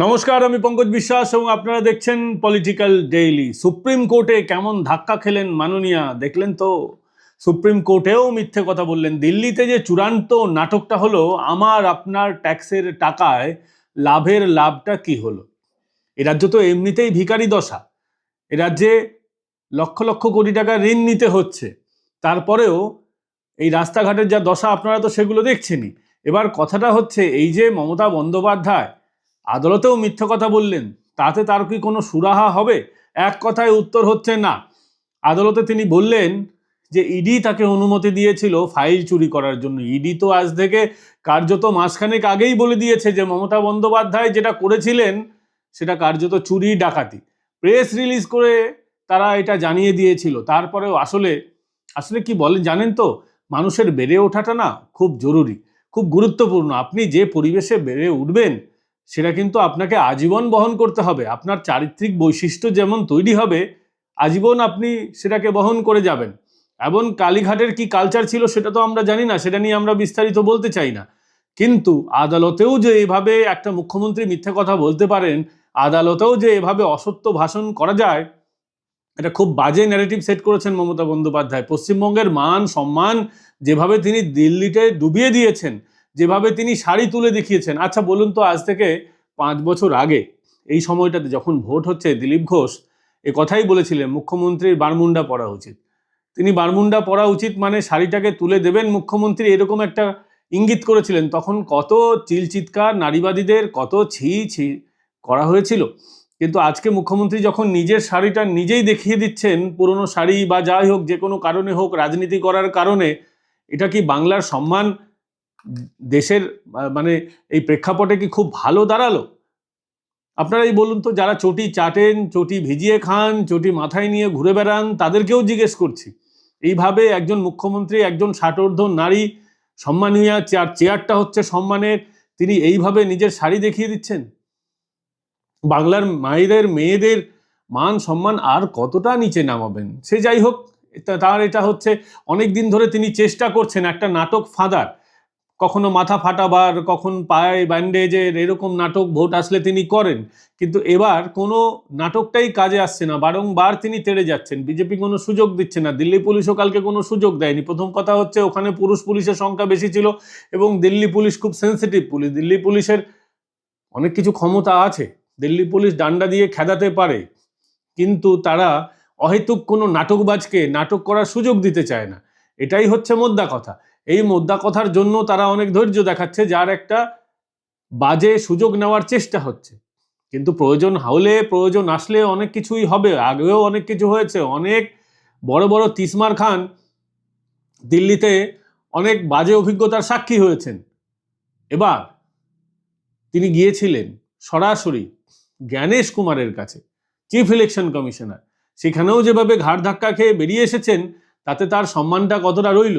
নমস্কার, আমি পঙ্কজ বিশ্বাস এবং আপনারা দেখছেন পলিটিক্যাল ডেইলি সুপ্রিম কোর্টে কেমন ধাক্কা খেলেন মাননীয়া? দেখলেন তো? সুপ্রিম কোর্টেও মিথ্যে কথা বললেন। দিল্লিতে যে চূড়ান্ত নাটকটা হলো, আমার আপনার ট্যাক্সের টাকায় লাভের লাভটা কি হলো? এ রাজ্য তো এমনিতেই ভিখারি দশা। এ রাজ্যে লক্ষ লক্ষ কোটি টাকা ঋণ নিতে হচ্ছে। তারপরেও এই রাস্তাঘাটের যা দশা, আপনারা তো সেগুলো দেখছেনই। এবার কথাটা হচ্ছে, এই যে মমতা বন্দ্যোপাধ্যায় আদালতেও মিথ্যা কথা বললেন। তাতে তার কি কোনো সুরাহা হবে? এক কথায় উত্তর হচ্ছে না। আদালতে তিনি বললেন যে, ইডি তাকে অনুমতি দিয়েছিল ফাইল চুরি করার জন্য। ইডি তো আজ থেকে কার্যত মাসখানেক আগেই বলে দিয়েছে যে, মমতা বন্দ্যোপাধ্যায় যেটা করেছিলেন, সেটা কার্যত চুরি, ডাকাতি। প্রেস রিলিজ করে তারা এটা জানিয়ে দিয়েছিল। তারপরেও আসলে আসলে কি বলেন জানেন তো, মানুষের বেড়ে ওঠাটা না খুব জরুরি, খুব গুরুত্বপূর্ণ। আপনি যে পরিবেশে বেড়ে উঠবেন সেটা কিন্তু আপনাকে আজীবন বহন করতে হবে। আপনার চারিত্রিক বৈশিষ্ট্য যেমন তৈরি হবে, আজীবন আপনি সেটাকে বহন করে যাবেন। এবং কালীঘাটের কি কালচার ছিল সেটা তো আমরা জানি না, সেটা নিয়ে আমরা বিস্তারিত বলতে চাই না। কিন্তু আদালতেও যে এভাবে একটা মুখ্যমন্ত্রী মিথ্যে কথা বলতে পারেন, আদালতেও যে এভাবে অসত্য ভাষণ করা যায়, এটা খুব বাজে ন্যারেটিভ সেট করেছেন মমতা বন্দ্যোপাধ্যায়। পশ্চিমবঙ্গের মান, সম্মান যেভাবে তিনি দিল্লিতে ডুবিয়ে দিয়েছেন যেভাবে তিনি শাড়ি তুলে দেখিয়েছেন। আচ্ছা বলুন তো, আজ থেকে পাঁচ বছর আগে, এই সময়টাতে যখন ভোট হচ্ছে, দিলীপ ঘোষ এ কথাই বলেছিলেন, মুখ্যমন্ত্রীর বারমুন্ডা পরা উচিত। তিনি বারমুন্ডা পরা উচিত মানে শাড়িটাকে তুলে দেবেন, মুখ্যমন্ত্রী এরকম একটা ইঙ্গিত করেছিলেন, তখন কত চিলচিৎকার, নারীবাদীদের কত ছি ছি করা হয়েছিল। কিন্তু আজকে মুখ্যমন্ত্রী যখন নিজের শাড়িটা নিজেই দেখিয়ে দিচ্ছেন, পুরনো শাড়ি বা যাই হোক, যে কোনো কারণে হোক, রাজনীতি করার কারণে, এটা কি বাংলার সম্মান দেশের মানে এই প্রেক্ষাপটে কি খুব ভালো দাঁড়াল? আপনারাই বলুন তো, যারা চটি চাটেন, চটি ভিজিয়ে খান, চটি মাথায় নিয়ে ঘুরে বেড়ান, তাদেরকেও জিজ্ঞেস করছি। এইভাবে একজন মুখ্যমন্ত্রী, একজন ষাটোর্ধ নারী সম্মানীয় চেয়ার, চেয়ারটা হচ্ছে সম্মানের, তিনি এইভাবে নিজের শাড়ি দেখিয়ে দিচ্ছেন? বাংলার মায়েদের, মেয়েদের মান, সম্মান আর কতটা নিচে নামাবেন? সে যাই হোক তার এটা হচ্ছে, অনেক দিন ধরে তিনি চেষ্টা করছেন একটা নাটক ফাঁদার। কখনো মাথা ফাটাবার, কখন পায়ে ব্যান্ডেজের এরকম নাটক ভোট আসলে তিনি করেন। কিন্তু এবার কোনো নাটকটাই কাজে আসছে না। বারংবার তিনি তেড়ে যাচ্ছেন। বিজেপি কোনো সুযোগ দিচ্ছে না। দিল্লি পুলিশও কালকে কোনো সুযোগ দেয়নি। প্রথম কথা হচ্ছে ওখানে পুরুষ পুলিশের সংখ্যা বেশি ছিল এবং দিল্লি পুলিশ খুব সেন্সিটিভ পুলিশ। দিল্লি পুলিশের অনেক কিছু ক্ষমতা আছে। দিল্লি পুলিশ ডান্ডা দিয়ে খেদাতে পারে। কিন্তু তারা অহেতুক কোনো নাটকবাজকে নাটক করার সুযোগ দিতে চায় না। এটাই হচ্ছে মোদ্দা কথা। এই মোদ্দা কথার জন্য তারা অনেক ধৈর্য দেখাচ্ছে, যার একটা বাজে সুযোগ নেওয়ার চেষ্টা হচ্ছে। কিন্তু প্রয়োজন হলে প্রয়োজন আসলে অনেক কিছুই হবে। আগেও অনেক কিছু হয়েছে। অনেক বড় বড় তিসমার খান দিল্লিতে অনেক বাজে অভিজ্ঞতার সাক্ষী হয়েছেন। এবার তিনি গিয়েছিলেন সরাসরি জ্ঞানেশ কুমারের কাছে, চিফ ইলেকশন কমিশনার। সেখানেও যেভাবে ঘাড় ধাক্কা খেয়ে বেরিয়ে এসেছেন, তাতে তার সম্মানটা কতটা রইল?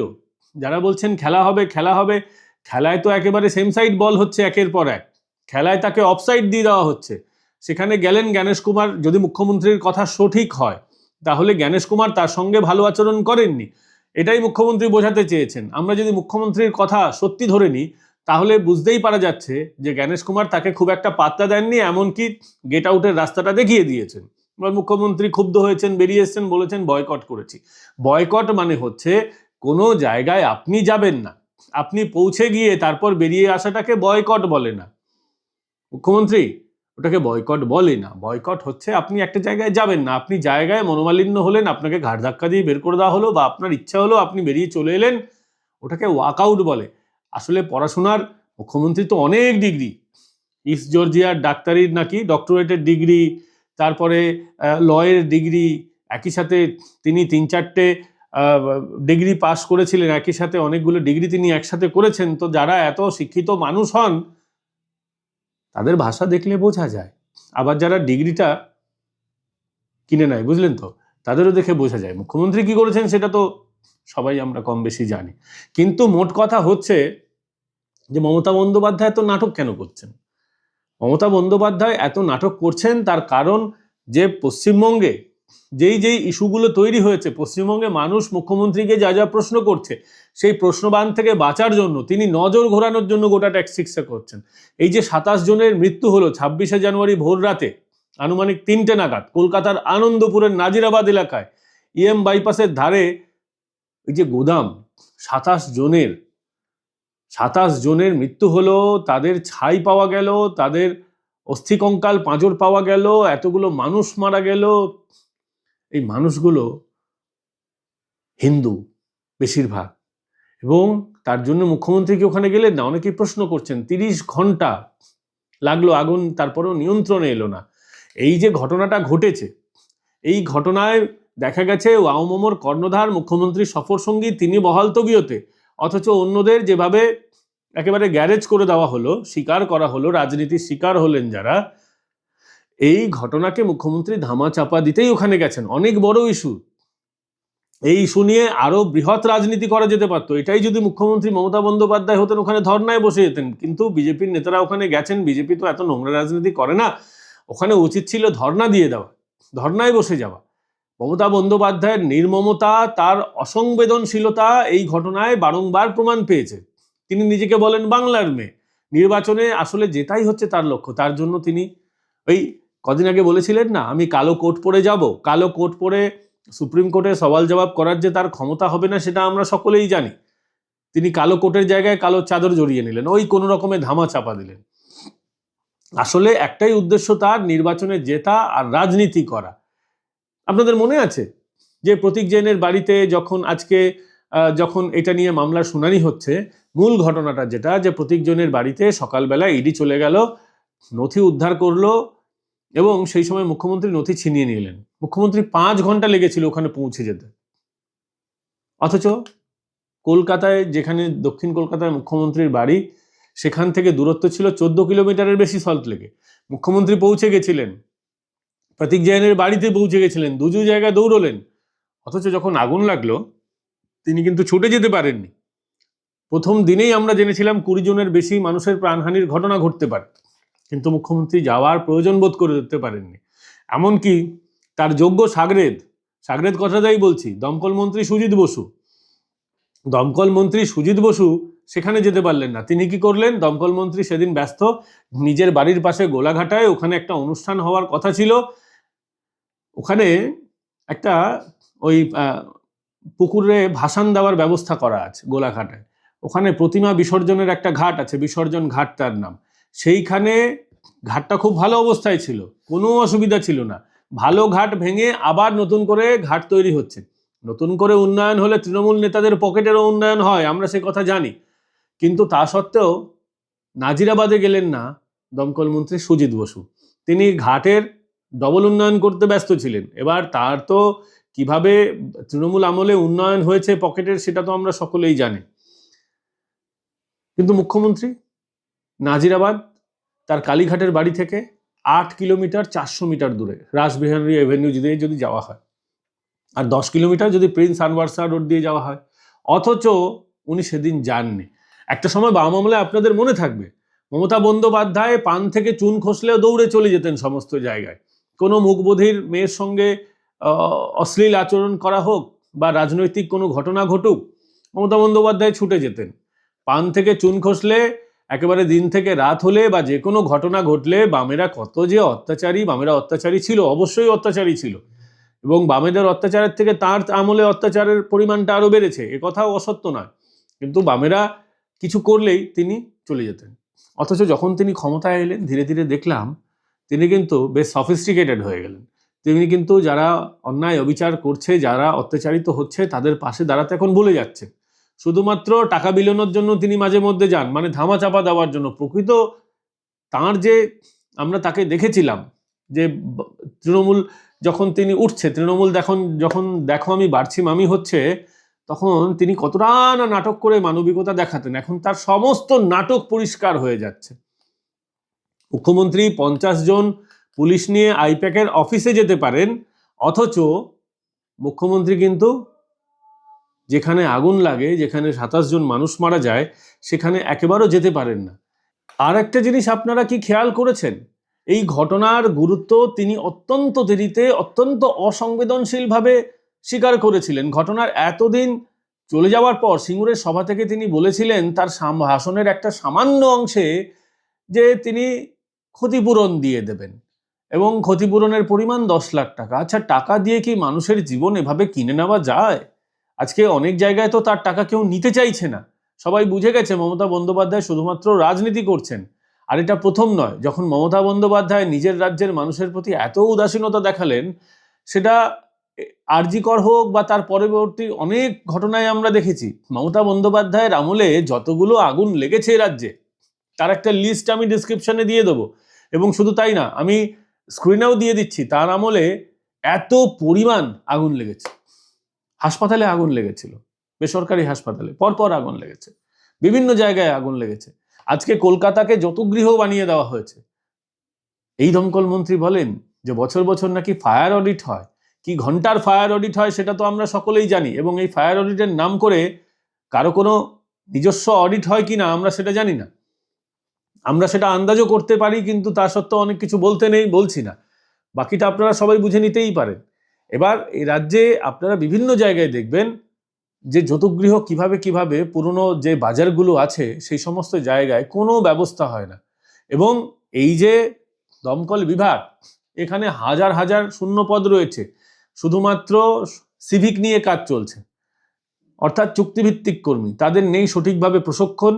যারা বলছেন খেলা হবে খেলা হবে, খেলায় তো একেবারে সেম সাইড বল হচ্ছে একের পর এক। খেলায় তাকে অফসাইড দিয়ে দেওয়া হচ্ছে। সেখানে গেলেন জ্ঞানেশ কুমার। যদি মুখ্যমন্ত্রীর কথা সঠিক হয়, তাহলে জ্ঞানেশ কুমার তার সঙ্গে ভালো আচরণ করেননি। এটাই মুখ্যমন্ত্রী বোঝাতে চেয়েছেন। আমরা যদি মুখ্যমন্ত্রীর কথা সত্যি ধরে নিই, তাহলে বুঝতেই পারা যাচ্ছে যে জ্ঞানেশ কুমার তাকে খুব একটা পাত্তা দেননি, এমনকি গেট আউটের রাস্তাটা দেখিয়ে দিয়েছেন। এবার মুখ্যমন্ত্রী ক্ষুব্ধ হয়েছেন, বেরিয়ে এসেছেন, বলেছেন বয়কট করেছি। বয়কট মানে হচ্ছে কোনো জায়গায় আপনি যাবেন না। আপনি পৌঁছে গিয়ে তারপর বেরিয়ে আসাটাকে বয়কট বলে না। মুখ্যমন্ত্রী, ওটাকে বয়কট বলে না। বয়কট হচ্ছে আপনি একটা জায়গায় যাবেন না। আপনি জায়গায় মনোমালিন্য হলেন, আপনাকে ঘাড় ধাক্কা দিয়ে বের করে দেওয়া হলো বা আপনার ইচ্ছা হলো আপনি বেরিয়ে চলে এলেন, ওটাকে ওয়াকআউট বলে। আসলে পড়াশোনার মুখ্যমন্ত্রী তো অনেক ডিগ্রি ইস্ট জর্জিয়ার ডাক্তারির নাকি ডক্টরেটের ডিগ্রি তারপরে লয়ের ডিগ্রি একই সাথে তিনি তিন চারটে ডিগ্রি পাস করেছিলেন, একই সাথে অনেকগুলো ডিগ্রি তিনি একসাথে করেছেন, তো যারা এত শিক্ষিত মানুষ হন, তাদের ভাষা দেখলে বোঝা যায়। আবার যারা ডিগ্রিটা কিনে নেয়, বুঝলেন তো? তাদেরও দেখে বোঝা যায়। মুখ্যমন্ত্রী কি করেছেন সেটা তো সবাই আমরা কম বেশি জানি। কিন্তু মোট কথা হচ্ছে যে মমতা বন্দ্যোপাধ্যায় এত নাটক কেন করছেন? মমতা বন্দ্যোপাধ্যায় এত নাটক করছেন তার কারণ যে পশ্চিমবঙ্গে যেই যেই ইস্যুগুলো তৈরি হয়েছে পশ্চিমবঙ্গে মানুষ মুখ্যমন্ত্রীকে যা যা প্রশ্ন করছে, সেই প্রশ্নবান থেকে বাঁচার জন্য তিনি নজর ঘোরানোর জন্য গোটা ট্যাক্সিক্সে করছেন। এই যে সাতাশ জনের মৃত্যু হলো ছাব্বিশে জানুয়ারি ভোর রাতে, আনুমানিক তিনটে নাগাদ কলকাতার আনন্দপুরের নাজিরাবাদ এলাকায়, ইএম বাইপাসের ধারে এই যে গোদাম, সাতাশ জনের সাতাশ জনের মৃত্যু হলো, তাদের ছাই পাওয়া গেল, তাদের অস্থিকঙ্কাল, পাঁজর পাওয়া গেল, এতগুলো মানুষ মারা গেল এই মানুষগুলো হিন্দু বেশিরভাগ। এবং তার জন্য মুখ্যমন্ত্রীকে ওখানে গেলেন না? অনেকেই প্রশ্ন করছেন, তিরিশ ঘণ্টা লাগল আগুন, তারপরেও নিয়ন্ত্রণে এলো না। এই যে ঘটনাটা ঘটেছে, এই ঘটনায় দেখা গেছে ওয়াওমোমোর কর্ণধার মুখ্যমন্ত্রী সফর সঙ্গী, তিনি বহাল তবিয়তে অথচ অন্যদের যেভাবে একেবারে গ্যারেজ করে দেওয়া হলো, স্বীকার করা হলো, রাজনীতির শিকার হলেন যারা এই ঘটনাকে মুখ্যমন্ত্রী ধামা চাপা দিতেই ওখানে গেছেন। অনেক বড় ইস্যু এই ইস্যু নিয়ে আরও বৃহৎ রাজনীতি করা যেতে পারতো। এটাই যদি মুখ্যমন্ত্রী মমতা বন্দ্যোপাধ্যায় হতেন ওখানে ধর্নায় বসে যেতেন। কিন্তু বিজেপির নেতারা ওখানে গেছেন। বিজেপি তো এত নোংরা রাজনীতি করে না। ওখানে উচিত ছিল ধর্না দিয়ে দেওয়া, ধর্নায় বসে যাওয়া। মমতা বন্দ্যোপাধ্যায়ের নির্মমতা, তার অসংবেদনশীলতা এই ঘটনায় বারংবার প্রমাণ পেয়েছে। তিনি নিজেকে বলেন বাংলার মেয়ে। নির্বাচনে আসলে যেটাই হচ্ছে তার লক্ষ্য, তার জন্য তিনি ওই কদিন আগে বলেছিলেন না, আমি কালো কোট পরে যাব। কালো কোট পরে সুপ্রিম কোর্টে সওয়াল জবাব করার যে তার ক্ষমতা হবে না, সেটা আমরা সকলেই জানি। তিনি কালো কোটের জায়গায় কালো চাদর জড়িয়ে নিলেন, ওই কোনো রকমে ধামা চাপা দিলেন। আসলে একটাই উদ্দেশ্য তার, নির্বাচনে জেতা আর রাজনীতি করা। আপনাদের মনে আছে যে প্রতীক জৈনের বাড়িতে যখন আজকে যখন এটা নিয়ে মামলার শুনানি হচ্ছে, মূল ঘটনাটা যেটা, যে প্রতীক জৈনের বাড়িতে সকালবেলা ইডি চলে গেল, নথি উদ্ধার করল এবং সেই সময় মুখ্যমন্ত্রী নথি ছিনিয়ে নিলেন। মুখ্যমন্ত্রী পাঁচ ঘণ্টা লেগেছিল ওখানে পৌঁছে যেতে। অথচ কলকাতায়, যেখানে দক্ষিণ কলকাতায় মুখ্যমন্ত্রীর বাড়ি, সেখান থেকে দূরত্ব ছিল চোদ্দ কিলোমিটারের বেশি সল্ট লেগে মুখ্যমন্ত্রী পৌঁছে গেছিলেন। প্রতীক জৈনের বাড়িতে পৌঁছে গেছিলেন। দুজু জায়গায় দৌড়লেন। অথচ যখন আগুন লাগল, তিনি কিন্তু ছুটে যেতে পারেননি। প্রথম দিনেই আমরা জেনেছিলাম কুড়ি জনের বেশি মানুষের প্রাণহানির ঘটনা ঘটতে পারে। কিন্তু মুখ্যমন্ত্রী যাওয়ার প্রয়োজন বোধ করে দিতে পারেননি। এমনকি তার যোগ্য সাগরেদ সাগরেদ কথাটাই বলছি, দমকল মন্ত্রী সুজিত বসু। দমকল মন্ত্রী সুজিত বসু সেখানে যেতে পারলেন না। তিনি কি করলেন? দমকল মন্ত্রী সেদিন ব্যস্ত, নিজের বাড়ির পাশে গোলাঘাটায় ওখানে একটা অনুষ্ঠান হওয়ার কথা ছিল। ওখানে একটা ওই পুকুরে ভাসান দেওয়ার ব্যবস্থা করা আছে গোলাঘাটায়। ওখানে প্রতিমা বিসর্জনের একটা ঘাট আছে, বিসর্জন ঘাট তার নাম। সেইখানে ঘাটটা খুব ভালো অবস্থায় ছিল। কোনো অসুবিধা ছিল না। ভালো ঘাট ভেঙে আবার নতুন করে ঘাট তৈরি হচ্ছে। নতুন করে উন্নয়ন হলে তৃণমূল নেতাদের পকেটেরও উন্নয়ন হয়, আমরা সে কথা জানি। কিন্তু তা সত্ত্বেও নাজিরাবাদে গেলেন না দমকল মন্ত্রী সুজিত বসু। তিনি ঘাটের ডবল উন্নয়ন করতে ব্যস্ত ছিলেন। এবার তার তো কীভাবে তৃণমূল আমলে উন্নয়ন হয়েছে পকেটের সেটা তো আমরা সকলেই জানি। কিন্তু মুখ্যমন্ত্রী নাজিরাবাদ, তার কালীঘাটের বাড়ি থেকে আট কিলোমিটার চারশো মিটার দূরে, রাসবিহারী এভিনিউ দিয়ে যদি যাওয়া হয়। আর দশ কিলোমিটার যদি প্রিন্স আনভার্সা রোড দিয়ে যাওয়া হয়। অথচ উনি সেদিন যাননি। একটা সময় বাম আমলে আপনাদের মনে থাকবে, মমতা বন্দ্যোপাধ্যায় পান থেকে চুন খসলেও দৌড়ে চলে যেতেন সমস্ত জায়গায়। কোনো মুখবোধির মেয়ের সঙ্গে অশ্লীল আচরণ করা হোক বা রাজনৈতিক কোনো ঘটনা ঘটুক, মমতা বন্দ্যোপাধ্যায় ছুটে যেতেন। পান থেকে চুন খসলে একেবারে দিন থেকে রাত হলে বা যে কোনো ঘটনা ঘটলে বামেরা কত যে অত্যাচারী, বামেরা অত্যাচারী ছিল, অবশ্যই অত্যাচারী ছিল। এবং বামেদের অত্যাচারের থেকে তার আমলে অত্যাচারের পরিমাণটা আরও বেড়েছে, এ কথাও অসত্য নয়। কিন্তু বামেরা কিছু করলেই তিনি চলে যেতেন। অথচ যখন তিনি ক্ষমতায় এলেন, ধীরে ধীরে দেখলাম তিনি কিন্তু বেশ সফিস্টিকেটেড হয়ে গেলেন। তিনি কিন্তু যারা অন্যায় অবিচার করছে, যারা অত্যাচারিত হচ্ছে, তাদের পাশে দাঁড়াতে এখন বলে যাচ্ছে। শুধুমাত্র টাকা বিলোনোর জন্য তিনি মাঝে মধ্যে যান মানে ধামা চাপা দেওয়ার জন্য। প্রকৃত তার যে আমরা তাকে দেখেছিলাম, যে তৃণমূল যখন তিনি উঠছে, তৃণমূল দেখুন, যখন দেখো আমি বাড়ছি মামি হচ্ছে, তখন তিনি কতটা না নাটক করে মানবিকতা দেখাতেন। এখন তার সমস্ত নাটক পরিষ্কার হয়ে যাচ্ছে। মুখ্যমন্ত্রী পঞ্চাশ জন পুলিশ নিয়ে আইপ্যাকের অফিসে যেতে পারেন, অথচ মুখ্যমন্ত্রী কিন্তু যেখানে আগুন লাগে, যেখানে সাতাশ জন মানুষ মারা যায়, সেখানে একেবারেও যেতে পারেন না। আর একটা জিনিস আপনারা কি খেয়াল করেছেন? এই ঘটনার গুরুত্ব তিনি অত্যন্ত দেরিতে, অত্যন্ত অসংবেদনশীলভাবে স্বীকার করেছিলেন। ঘটনার এতদিন চলে যাওয়ার পর সিঙ্গুরের সভা থেকে তিনি বলেছিলেন, তার ভাষণের একটা সামান্য অংশে যে তিনি ক্ষতিপূরণ দিয়ে দেবেন এবং ক্ষতিপূরণের পরিমাণ দশ লাখ টাকা। আচ্ছা টাকা দিয়ে কি মানুষের জীবন এভাবে কিনে নেওয়া যায়? আজকে অনেক জায়গায় তো তার টাকা কেউ নিতে চাইছে না। সবাই বুঝে গেছে মমতা বন্দ্যোপাধ্যায় শুধুমাত্র রাজনীতি করছেন। আর এটা প্রথম নয়, যখন মমতা বন্দ্যোপাধ্যায় নিজের রাজ্যের মানুষের প্রতি এত উদাসীনতা দেখালেন, সেটা আরজিকর হোক বা তার পরবর্তী অনেক ঘটনায় আমরা দেখেছি। মমতা বন্দ্যোপাধ্যায়ের আমলে যতগুলো আগুন লেগেছে রাজ্যে, তার একটা লিস্ট আমি ডিসক্রিপশনে দিয়ে দেবো। এবং শুধু তাই না, আমি স্ক্রিনেও দিয়ে দিচ্ছি, তার আমলে এত পরিমাণ আগুন লেগেছে। হাসপাতালে আগুন লেগেছিল, বেসরকারি হাসপাতালে, পরপর আগুন লেগেছে, বিভিন্ন জায়গায় আগুন লেগেছে। আজকে কলকাতাকে যতগৃহ বানিয়ে দেওয়া হয়েছে, এই দমকল মন্ত্রী বলেন যে বছর বছর নাকি ফায়ার অডিট হয়। কি ঘণ্টার ফায়ার অডিট হয় সেটা তো আমরা সকলেই জানি এবং এই ফায়ার অডিটের নাম করে কারও কোনো নিজস্ব অডিট হয় কি না আমরা সেটা জানি না। আমরা সেটা আন্দাজও করতে পারি কিন্তু তা সত্ত্বেও অনেক কিছু বলতে নেই, বলছি না। বাকিটা আপনারা সবাই বুঝে নিতেই পারেন। এবার এই রাজ্যে আপনারা বিভিন্ন জায়গায় দেখবেন যে যতগৃহ কীভাবে কীভাবে পুরনো যে বাজারগুলো আছে, সেই সমস্ত জায়গায় কোনো ব্যবস্থা হয় না। এবং এই যে দমকল বিভাগ, এখানে হাজার হাজার শূন্য পদ রয়েছে, শুধুমাত্র সিভিক নিয়ে কাজ চলছে। অর্থাৎ চুক্তিভিত্তিক কর্মী, তাদের নেই সঠিকভাবে প্রশিক্ষণ,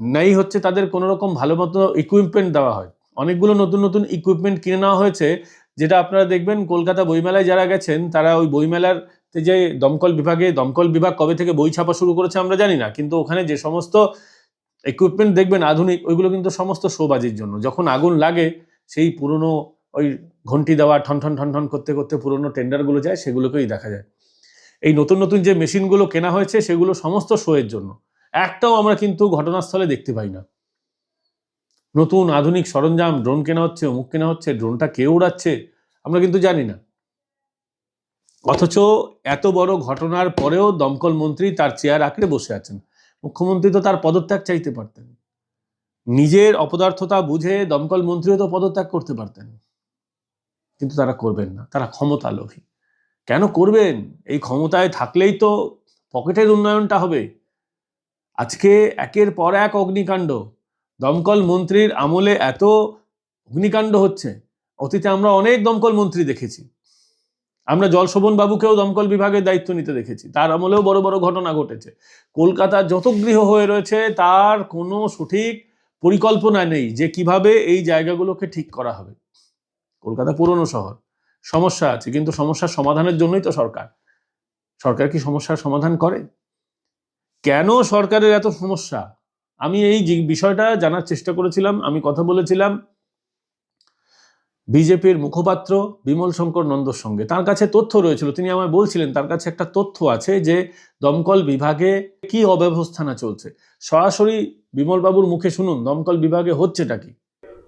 নেই হচ্ছে তাদের কোনো রকম ভালো মতো ইকুইপমেন্ট দেওয়া হয়। অনেকগুলো নতুন নতুন ইকুইপমেন্ট কিনে নেওয়া হয়েছে যেটা আপনারা দেখবেন, কলকাতা বইমেলায় যারা গেছেন, তারা ওই বইমেলার যে দমকল বিভাগে, দমকল বিভাগ কবে থেকে বই ছাপা শুরু করেছে আমরা জানি না। কিন্তু ওখানে যে সমস্ত ইকুইপমেন্ট দেখবেন, আধুনিক, ওইগুলো কিন্তু সমস্ত শোবাজির জন্য। যখন আগুন লাগে, সেই পুরনো ওই ঘন্টি দেওয়া ঠন ঠন ঠন ঠন করতে করতে পুরনো টেন্ডারগুলো যায়, সেগুলোকেই দেখা যায়। এই নতুন নতুন যে মেশিনগুলো কেনা হয়েছে, সেগুলো সমস্ত শোয়ের জন্য। একটাও আমরা কিন্তু ঘটনাস্থলে দেখতে পাই না। নতুন আধুনিক সরঞ্জাম ড্রোন কেনা হচ্ছে, অমুক কেনা হচ্ছে ড্রোনটা কে উড়াচ্ছে, আমরা কিন্তু জানি না। অথচ এত বড় ঘটনার পরেও দমকল মন্ত্রী তার চেয়ার আঁকড়ে বসে আছেন। মুখ্যমন্ত্রী তো তার পদত্যাগ চাইতে পারতেন। নিজের অপদার্থতা বুঝে দমকল মন্ত্রীও তো পদত্যাগ করতে পারতেন। কিন্তু তারা করবেন না, তারা ক্ষমতা লোভী কেন করবেন? এই ক্ষমতায় থাকলেই তো পকেটের উন্নয়নটা হবে। আজকে একের পর এক অগ্নিকাণ্ড দমকল মন্ত্রীর আমলে এত অগ্নিকাণ্ড হচ্ছে, অতীতে আমরা অনেক দমকল মন্ত্রী দেখেছি। আমরা জলশোভন বাবুকেও দমকল বিভাগের দায়িত্ব নিতে দেখেছি। তার আমলেও বড় বড় ঘটনা ঘটেছে। কলকাতার যত গৃহ হয়ে রয়েছে, তার কোনো সঠিক পরিকল্পনা নেই যে কীভাবে এই জায়গাগুলোকে ঠিক করা হবে। কলকাতা পুরনো শহর, সমস্যা আছে, কিন্তু সমস্যার সমাধানের জন্যই তো সরকার। সরকার কি সমস্যার সমাধান করে? কেন সরকারের এত সমস্যা? আমি এই বিষয়টা জানার চেষ্টা করেছিলাম, আমি কথা বলেছিলাম বিজেপির মুখপাত্র বিমল শঙ্কর নন্দর সঙ্গে। তার কাছে তথ্য রয়েছিল, তিনি আমায় বলছিলেন, তার কাছে একটা তথ্য আছে যে দমকল বিভাগে কি অব্যবস্থানা চলছে। সরাসরি বিমল বাবুর মুখে শুনুন, দমকল বিভাগে হচ্ছেটা কি?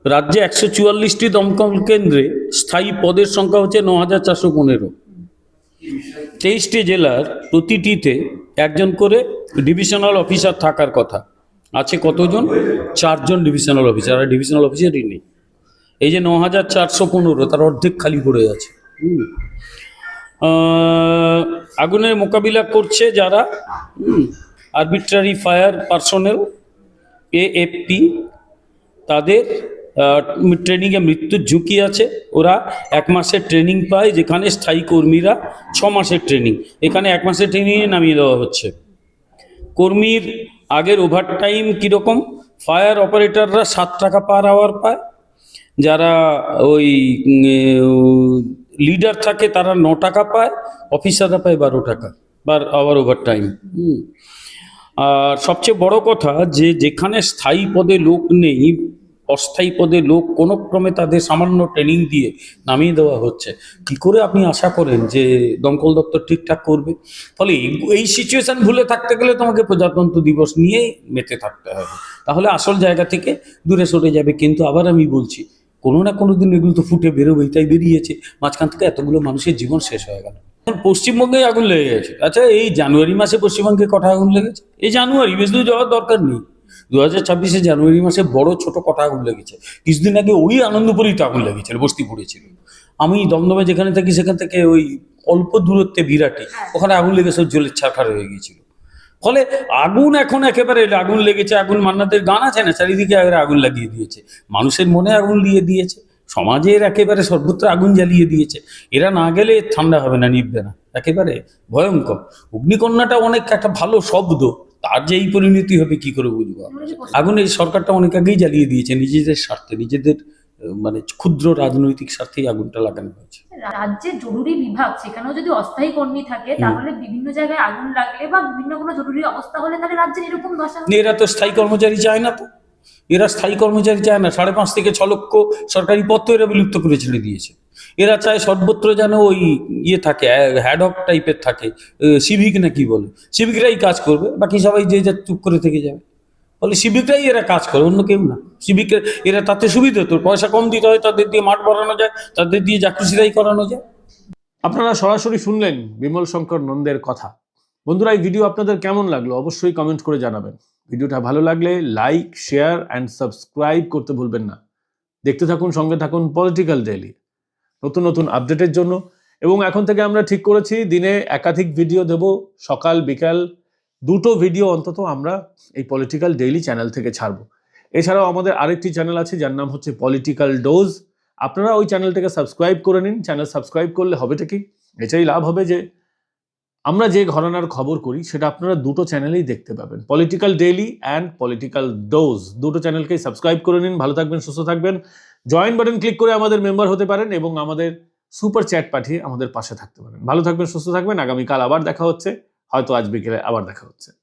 রাজ্যে একশো চুয়াল্লিশটি দমকল কেন্দ্রে স্থায়ী পদের সংখ্যা হচ্ছে ন হাজার চারশো পনেরো। তেইশটি জেলার প্রতিটিতে একজন করে ডিভিশনাল অফিসার থাকার কথা। আছে কতজন? চারজন ডিভিশনাল অফিসার আর ডিভিশনাল অফিসারই নেই। এই যে ন হাজার চারশো পনেরো, তার অর্ধেক খালি পড়ে আছে। আগুনের মোকাবিলা করছে যারা? আরবিট্রারি ফায়ার পার্সোনেল এএফপি তাদের ট্রেনিংয়ে মৃত্যুর ঝুঁকি আছে। ওরা এক মাসের ট্রেনিং পায়, যেখানে স্থায়ী কর্মীরা ছ মাসের ট্রেনিং এখানে এক মাসের ট্রেনিংয়ে নামিয়ে দেওয়া হচ্ছে। কর্মীর আগের ওভার টাইম কীরকম? ফায়ার অপারেটররা সাত টাকা পার আওয়ার পায়। যারা ওই লিডার থাকে তারা ন টাকা পায় অফিসাররা পায় বারো টাকা বার আওয়ার ওভার টাইম আর সবচেয়ে বড় কথা যে যেখানে স্থায়ী পদে লোক নেই অস্থায়ী পদে লোক কোনো ক্রমে তাদের সামান্য ট্রেনিং দিয়ে নামিয়ে দেওয়া হচ্ছে। কি করে আপনি আশা করেন যে দমকল দপ্তর ঠিকঠাক করবে? ফলে এই- সিচুয়েশন ভুলে থাকতে গেলে তোমাকে প্রজাতন্ত্র দিবস নিয়েই মেতে থাকতে হবে। তাহলে আসল জায়গা থেকে দূরে সরে যাবে। কিন্তু আবার আমি বলছি, কোনো না কোনো দিন এগুলো তো ফুটে বেরোবেই, তাই বেরিয়েছে। মাঝখান থেকে এতগুলো মানুষের জীবন শেষ হয়ে গেল। পশ্চিমবঙ্গে আগুন লেগে গেছে আচ্ছা এই জানুয়ারি মাসে পশ্চিমবঙ্গে কটা আগুন লেগেছে? এই জানুয়ারি বেশ দূর যাওয়ার দরকার নেই। দু হাজার ছাব্বিশে জানুয়ারি মাসে বড় ছোট কটা আগুন লেগেছে। কিছুদিন আগে ওই আনন্দপুরেই আগুন লেগেছিল বস্তি পড়েছিল আমি দমদমে যেখানে থাকি সেখান থেকে ওই অল্প দূরত্বে বিরাটে ওখানে আগুন লেগে সব জলের ছাড়খার হয়ে গিয়েছিল। ফলে আগুন এখন একেবারে আগুন লেগেছে আগুন মান্নাদের গান আছে না চারিদিকে আগুন লাগিয়ে দিয়েছে। মানুষের মনে আগুন দিয়ে দিয়েছে সমাজের একেবারে সর্বত্র আগুন জ্বালিয়ে দিয়েছে। এরা না গেলে ঠান্ডা হবে না নিববে না একেবারে ভয়ঙ্কর। অগ্নিকন্যাটা অনেক একটা ভালো শব্দ তার যে এই পরিণতি হবে কি করে বুঝব? আগুন এই সরকারটা অনেক আগেই জ্বালিয়ে দিয়েছে নিজেদের স্বার্থে নিজেদের মানে ক্ষুদ্র রাজনৈতিক স্বার্থেই আগুনটা লাগানো হয়েছে। রাজ্যের জরুরি বিভাগ সেখানেও যদি অস্থায়ী কর্মী থাকে তাহলে বিভিন্ন জায়গায় আগুন লাগলে বা বিভিন্ন কোনো জরুরি অবস্থা হলে তাহলে রাজ্যের এরকম দশা এরা তো স্থায়ী কর্মচারী চায় না তো। এরা স্থায়ী কর্মচারী চায় না। সাড়ে পাঁচ থেকে ছ লক্ষ সরকারি পদ তো এরা বিলুপ্ত করে ছেড়ে দিয়েছে। এরা চায় সর্বত্র যেন ওই ইয়ে থাকে হ্যাডক টাইপের থাকে। সিভিক না কি বলে? সিভিকরাই কাজ করবে, বাকি সবাই যে যা চুপ করে থেকে যাবে। ফলে সিভিকরাই এরা কাজ করে, অন্য কেউ না। সিভিক এরা তাতে সুবিধা তো, পয়সা কম দিতে হয়, তাদের দিয়ে মাঠ বাড়ানো যায়, তাদের দিয়ে চাকরিশিরাই করানো যায়। আপনারা সরাসরি শুনলেন বিমল শঙ্কর নন্দের কথা। বন্ধুরা, এই ভিডিও আপনাদের কেমন লাগল অবশ্যই কমেন্ট করে জানাবেন। ভিডিওটা ভালো লাগলে লাইক শেয়ার অ্যান্ড সাবস্ক্রাইব করতে ভুলবেন না। দেখতে থাকুন, সঙ্গে থাকুন পলিটিক্যাল ডেইলি নতুন নতুন আপডেটের জন্য। এবং এখন থেকে আমরা ঠিক করেছি, দিনে একাধিক ভিডিও দেব, সকাল, বিকাল, দুটো ভিডিও অন্তত আমরা এই পলিটিক্যাল ডেইলি চ্যানেল থেকে ছাড়বো। এছাড়াও আমাদের আরেকটি চ্যানেল আছে, যার নাম হচ্ছে পলিটিক্যাল ডোজ আপনারা ওই চ্যানেলটাকে সাবস্ক্রাইব করে নিন। চ্যানেল সাবস্ক্রাইব করলে হবেটা কি? এটাই লাভ হবে যে আমরা যে ঘরানার খবর করি, সেটা আপনারা দুটো চ্যানেলেই দেখতে পাবেন। Political daily and political dose দুটো চ্যানেলকেই সাবস্ক্রাইব করে নিন। ভালো থাকবেন, সুস্থ থাকবেন। জয়েন বাটন ক্লিক করে আমাদের মেম্বার হতে পারেন এবং আমাদের সুপার চ্যাট পাঠিয়ে আমাদের পাশে থাকতে পারেন। ভালো থাকবেন, সুস্থ থাকবেন। আগামীকাল আবার দেখা হচ্ছে। হয়তো আজ বিকেলে আবার দেখা হচ্ছে।